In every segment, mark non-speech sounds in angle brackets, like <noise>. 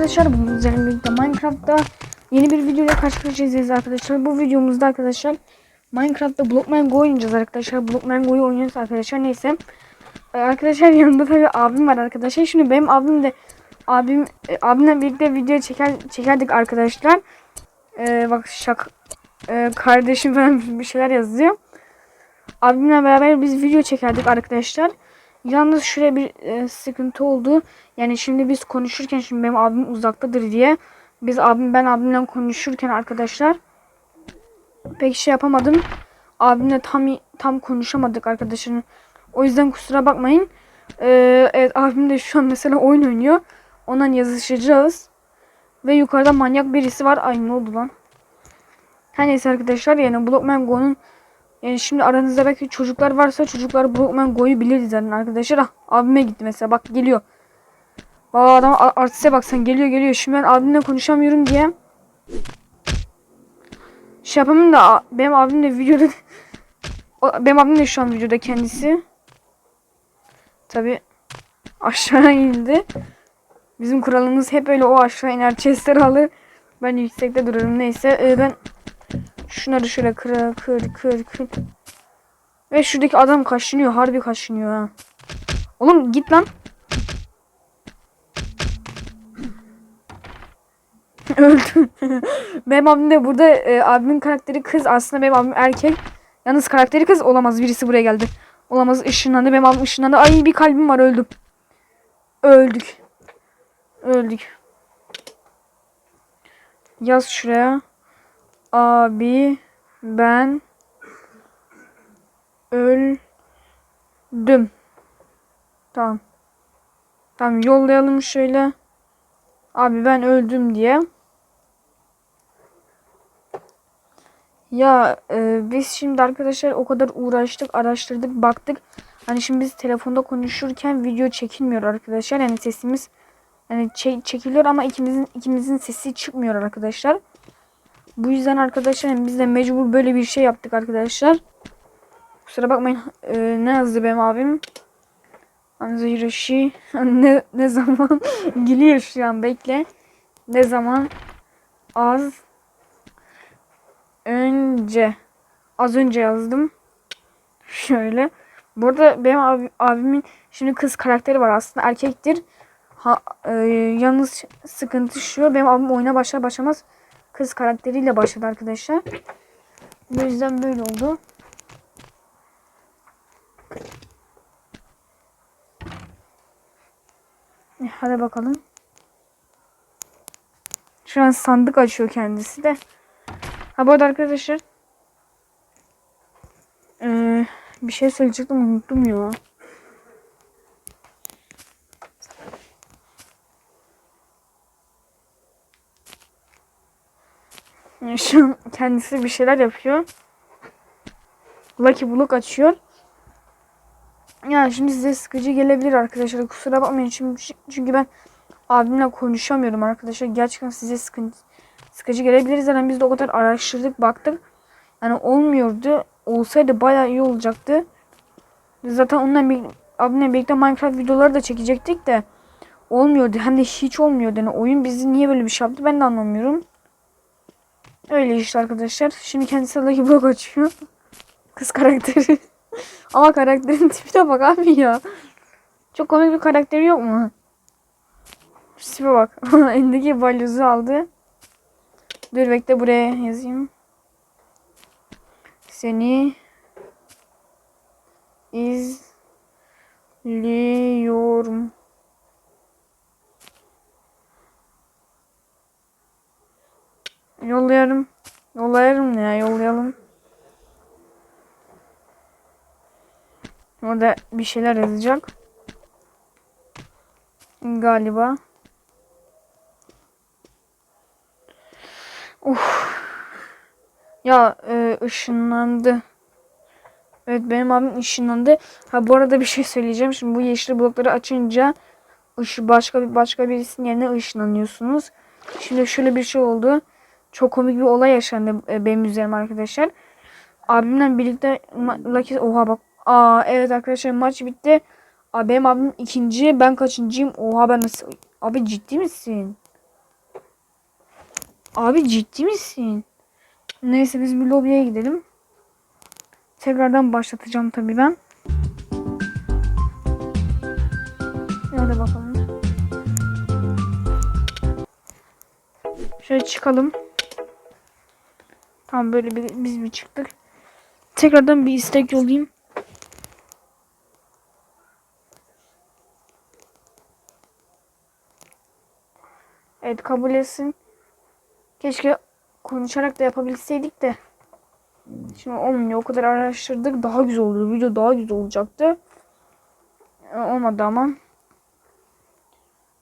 arkadaşlar. Bugün üzerine birlikte Minecraft'ta yeni bir videoyla karşı arkadaşlar. Bu videomuzda arkadaşlar Minecraft'ta Blockman Go oynayacağız arkadaşlar. Blockman Go'yu oynuyoruz arkadaşlar. Neyse. Ee, arkadaşlar <laughs> yanımda tabii abim var arkadaşlar. Şimdi benim abim de abim e, abimle birlikte video çeker çekerdik arkadaşlar. Ee, bak şak e, kardeşim falan bir şeyler yazıyor. Abimle beraber biz video çekerdik arkadaşlar. Yalnız şöyle bir e, sıkıntı oldu. Yani şimdi biz konuşurken şimdi benim abim uzaktadır diye biz abim ben abimle konuşurken arkadaşlar pek şey yapamadım. Abimle tam tam konuşamadık arkadaşlar. O yüzden kusura bakmayın. Ee, evet abim de şu an mesela oyun oynuyor. Ondan yazışacağız. Ve yukarıda manyak birisi var. Ay ne oldu lan? Her neyse arkadaşlar yani Blockman Go'nun yani şimdi aranızda belki çocuklar varsa çocuklar Blockman Go'yu bilirdi zaten arkadaşlar. Ah, abime gitti mesela bak geliyor. Bak adam artiste bak sen geliyor geliyor. Şimdi ben abimle konuşamıyorum diye. Şey yapamam da benim abim de videoda <laughs> benim abim de şu an videoda kendisi. Tabi aşağı indi. Bizim kuralımız hep öyle o aşağı iner chestleri alır. Ben yüksekte dururum neyse. Ee, ben Şunları şöyle kır kır kır kır. Ve şuradaki adam kaşınıyor. Harbi kaşınıyor ha. Oğlum git lan. <laughs> Öldü. <laughs> benim abim de burada e, abimin karakteri kız. Aslında benim abim erkek. Yalnız karakteri kız olamaz. Birisi buraya geldi. Olamaz ışınlandı. Benim abim ışınlandı. Ay bir kalbim var öldüm. Öldük. Öldük. Yaz şuraya. Abi ben öldüm. Tamam. Tamam yollayalım şöyle. Abi ben öldüm diye. Ya e, biz şimdi arkadaşlar o kadar uğraştık, araştırdık, baktık. Hani şimdi biz telefonda konuşurken video çekilmiyor arkadaşlar. Yani sesimiz yani çe- çekiliyor ama ikimizin ikimizin sesi çıkmıyor arkadaşlar. Bu yüzden arkadaşlar biz de mecbur böyle bir şey yaptık arkadaşlar. Kusura bakmayın e, ne yazdı benim abim? Anza Hiroshi <laughs> ne, ne zaman <laughs> gülüyor şu an bekle. Ne zaman az önce az önce yazdım. <laughs> Şöyle. Burada benim abi, abimin şimdi kız karakteri var aslında erkektir. Ha, e, yalnız sıkıntı şu benim abim oyuna başlar başlamaz kız karakteriyle başladı arkadaşlar. Bu yüzden böyle oldu. Eh, Hadi bakalım. Şu an sandık açıyor kendisi de. Ha bu arada arkadaşlar. Ee, bir şey söyleyecektim unuttum ya. Şu kendisi bir şeyler yapıyor. Lucky Block açıyor. Ya şimdi size sıkıcı gelebilir arkadaşlar. Kusura bakmayın. Şimdi, çünkü ben abimle konuşamıyorum arkadaşlar. Gerçekten size sıkıntı, sıkıcı gelebilir. Zaten biz de o kadar araştırdık baktık. Yani olmuyordu. Olsaydı bayağı iyi olacaktı. Zaten onunla bir, abimle birlikte Minecraft videoları da çekecektik de olmuyordu. Hem de hiç olmuyordu. Yani oyun bizi niye böyle bir şey yaptı ben de anlamıyorum. Öyle işte arkadaşlar. Şimdi kendisi Lucky Block açıyor. Kız karakteri. <laughs> Ama karakterin <laughs> tipine bak abi ya. Çok komik bir karakteri yok mu? Şu tipe bak. <laughs> Elindeki balyozu aldı. Dur bekle buraya yazayım. Seni izliyorum. Yollayarım. Yollayarım ya yollayalım. Orada bir şeyler yazacak. Galiba. Uf. Ya e, ışınlandı. Evet benim abim ışınlandı. Ha bu arada bir şey söyleyeceğim. Şimdi bu yeşil blokları açınca ışı başka bir başka birisinin yerine ışınlanıyorsunuz. Şimdi şöyle bir şey oldu. Çok komik bir olay yaşandı e, benim üzerime arkadaşlar. Abimle birlikte Lucky oha bak. Aa evet arkadaşlar maç bitti. Aa, benim abim ikinci ben kaçıncıyım? Oha ben nasıl? Abi ciddi misin? Abi ciddi misin? Neyse biz bir lobiye gidelim. Tekrardan başlatacağım tabii ben. Hadi bakalım. Şöyle çıkalım. Tamam böyle bir, biz bir çıktık. Tekrardan bir istek yollayayım. Evet kabul etsin. Keşke konuşarak da yapabilseydik de. Şimdi olmuyor. O kadar araştırdık. Daha güzel oldu. Video daha güzel olacaktı. Ee, Olmadı ama.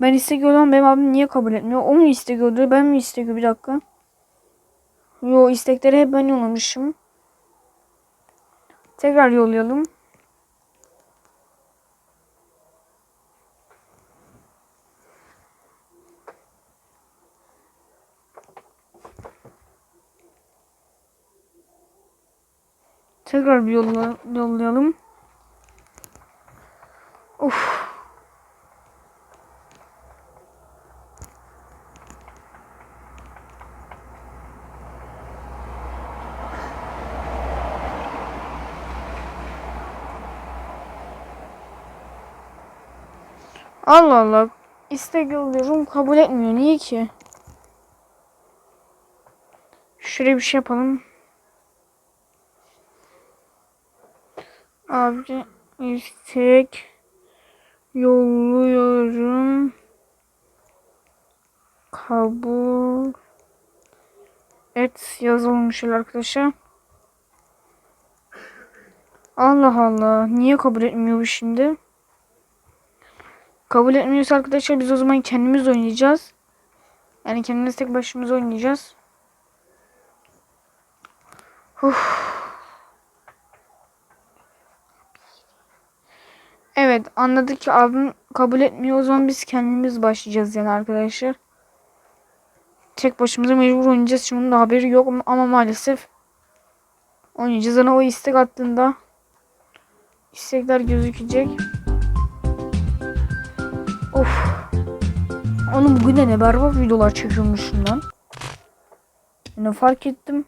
Ben istek yollamam. Benim abim niye kabul etmiyor? O mu istek yolluyor? Ben mi istek? Bir dakika. Yo istekleri hep ben yollamışım. Tekrar yollayalım. Tekrar bir yolla, yollayalım. Of. Allah Allah. İstek yolluyorum kabul etmiyor. Niye ki? Şuraya bir şey yapalım. Abi istek yolluyorum. Kabul et yazılmış arkadaşlar. Allah Allah. Niye kabul etmiyor şimdi? Kabul etmiyorsa arkadaşlar biz o zaman kendimiz oynayacağız. Yani kendimiz tek başımıza oynayacağız. Uf. Evet anladık ki abim kabul etmiyor. O zaman biz kendimiz başlayacağız yani arkadaşlar. Tek başımıza mecbur oynayacağız. Şimdi da haberi yok ama maalesef oynayacağız. Yani o istek attığında istekler gözükecek. Of. Onun bugün de ne berbat videolar çekiyormuşum lan. Ne fark ettim.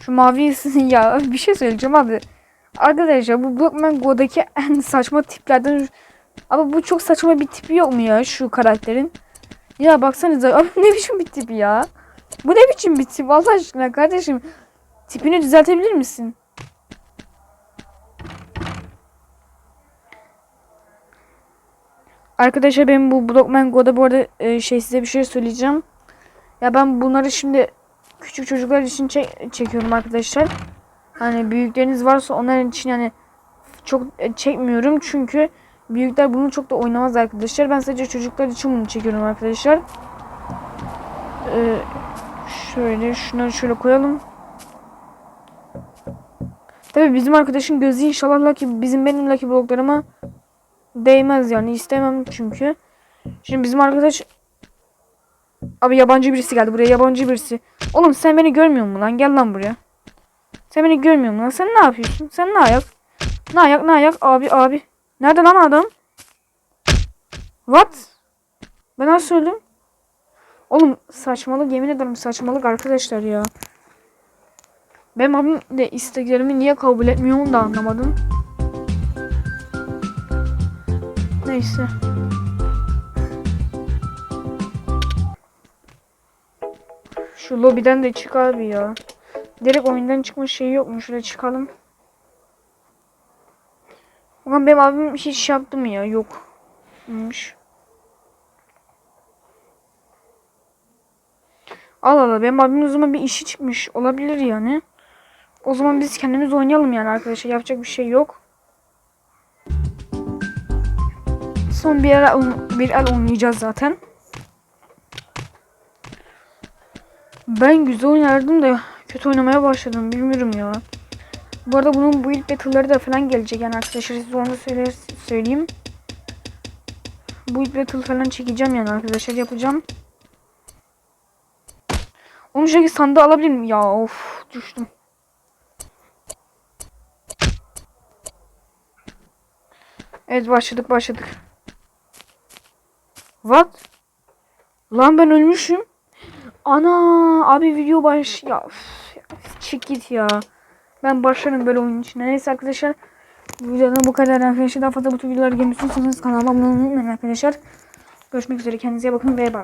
Şu mavi <laughs> ya bir şey söyleyeceğim abi. Arkadaşlar bu Blockman Go'daki en saçma tiplerden Abi bu çok saçma bir tipi yok mu ya şu karakterin? Ya baksanıza <laughs> abi ne biçim bir tip ya? Bu ne biçim bir tip Allah aşkına kardeşim? Tipini düzeltebilir misin? Arkadaşlar ben bu Blockman Go'da bu arada e, şey size bir şey söyleyeceğim. Ya ben bunları şimdi küçük çocuklar için çek çekiyorum arkadaşlar. Hani büyükleriniz varsa onların için yani çok e, çekmiyorum çünkü büyükler bunu çok da oynamaz arkadaşlar. Ben sadece çocuklar için bunu çekiyorum arkadaşlar. Ee, şöyle şunları şöyle koyalım. Tabi bizim arkadaşın gözü inşallah Lucky, bizim benim Lucky bloklarıma değmez yani istemem çünkü. Şimdi bizim arkadaş Abi yabancı birisi geldi buraya yabancı birisi. Oğlum sen beni görmüyor musun lan? Gel lan buraya. Sen beni görmüyor musun lan? Sen ne yapıyorsun? Sen ne ayak? Ne ayak ne ayak? Abi abi. Nerede lan adam? What? Ben nasıl öldüm? Oğlum saçmalık yemin ederim saçmalık arkadaşlar ya. Benim abim de isteklerimi niye kabul etmiyor onu da anlamadım. Neyse. Şu lobiden de çık abi ya. Direkt oyundan çıkma şeyi yok mu? Şuraya çıkalım. Ulan benim abim hiç şey yaptı mı ya? Yok. Neymiş? Allah Allah benim abimin o zaman bir işi çıkmış olabilir yani. O zaman biz kendimiz oynayalım yani arkadaşlar. Yapacak bir şey yok. Son bir el, bir el oynayacağız zaten. Ben güzel oynardım da kötü oynamaya başladım. Bilmiyorum ya. Bu arada bunun build battle'ları da falan gelecek yani arkadaşlar size onu söyle söyleyeyim. Build battle falan çekeceğim yani arkadaşlar yapacağım. Onun şekilde sandığı alabilir miyim? Ya of düştüm. Evet başladık başladık. What? Lan ben ölmüşüm. Ana abi video baş ya üf, ya, git ya. Ben başlarım böyle oyun içine. Neyse arkadaşlar. Videoda bu kadar arkadaşlar. Daha fazla bu tür videolar istiyorsanız kanalıma abone olmayı unutmayın arkadaşlar. Görüşmek üzere. Kendinize bakın ve bay.